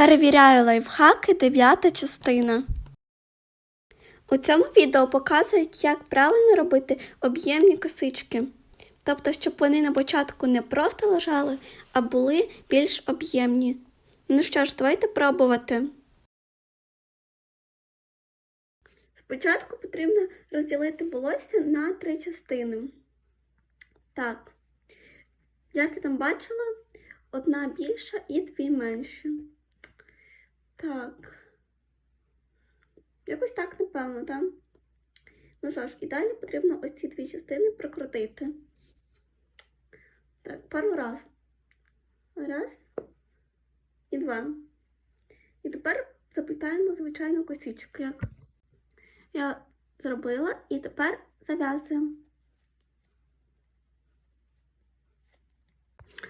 Перевіряю лайфхаки, дев'ята частина. У цьому відео показують, як правильно робити об'ємні косички. Тобто, щоб вони на початку не просто лежали, а були більш об'ємні. Ну що ж, давайте пробувати. Спочатку потрібно розділити волосся на три частини. Так, як я там бачила, одна більша і дві менші. Так. Якось так, напевно, так? Ну що ж, і далі потрібно ось ці дві частини прокрутити. Так, пару раз. Раз і два. І тепер заплітаємо звичайну косичку. Як я зробила, і тепер зав'язуємо.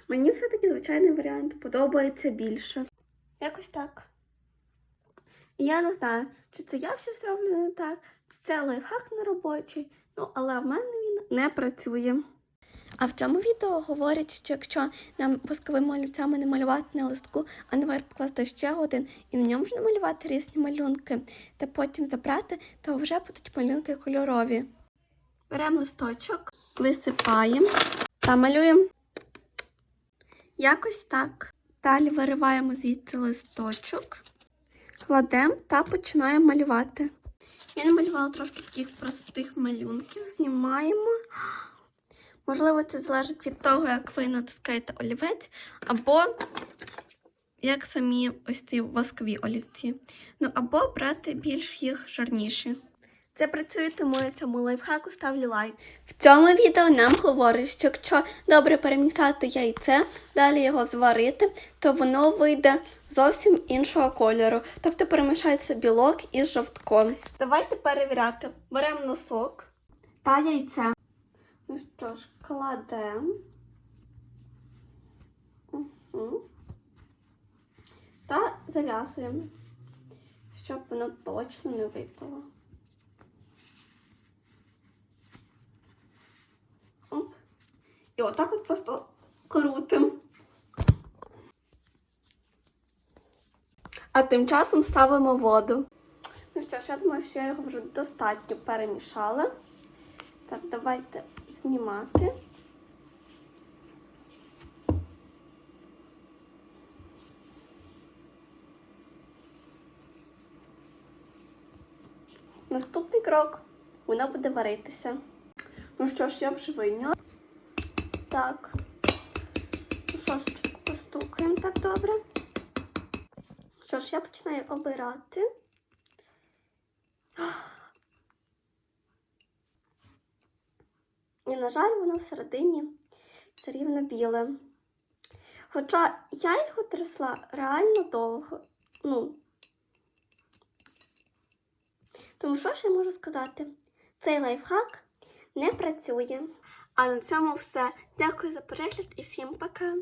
Мені все-таки звичайний варіант подобається більше. Якось так. І я не знаю, чи це я щось роблю не так, чи це лайфхак не робочий, ну але в мене він не працює. А в цьому відео говорять, що якщо нам восковими олівцями не малювати на листку, а наверх покласти ще один і на ньому ж намалювати різні малюнки, та потім забрати, то вже будуть малюнки кольорові. Беремо листочок, висипаємо та малюємо. Якось так. Далі вириваємо звідси листочок, кладемо та починаємо малювати. Я намалювала трошки таких простих малюнків, знімаємо. Можливо, це залежить від того, як ви натискаєте олівець, або як самі ось ці воскові олівці. Ну, або брати більш їх жирніші. Це працює, тому я цьому лайфхаку ставлю лайк. В цьому відео нам говорять, що якщо добре перемісати яйце, далі його зварити, то воно вийде зовсім іншого кольору. Тобто перемішається білок із жовтком. Давайте перевіряти. Беремо носок та яйце. Ну що ж, кладемо. Угу. Та зав'язуємо, щоб воно точно не випало. І отак от просто крутим. А тим часом ставимо воду. Ну що ж, я думаю, що я його вже достатньо перемішала. Так, давайте знімати. Наступний крок. Воно буде варитися. Ну що ж, я вже вийняла. Так. Ну що ж, постукаємо так добре. Що ж, я починаю обирати. І, на жаль, воно всередині все рівно біле. Хоча я його трясла реально довго. Ну. Тому що ж я можу сказати? Цей лайфхак не працює. А на цьому все. Дякую за перегляд і всім пока!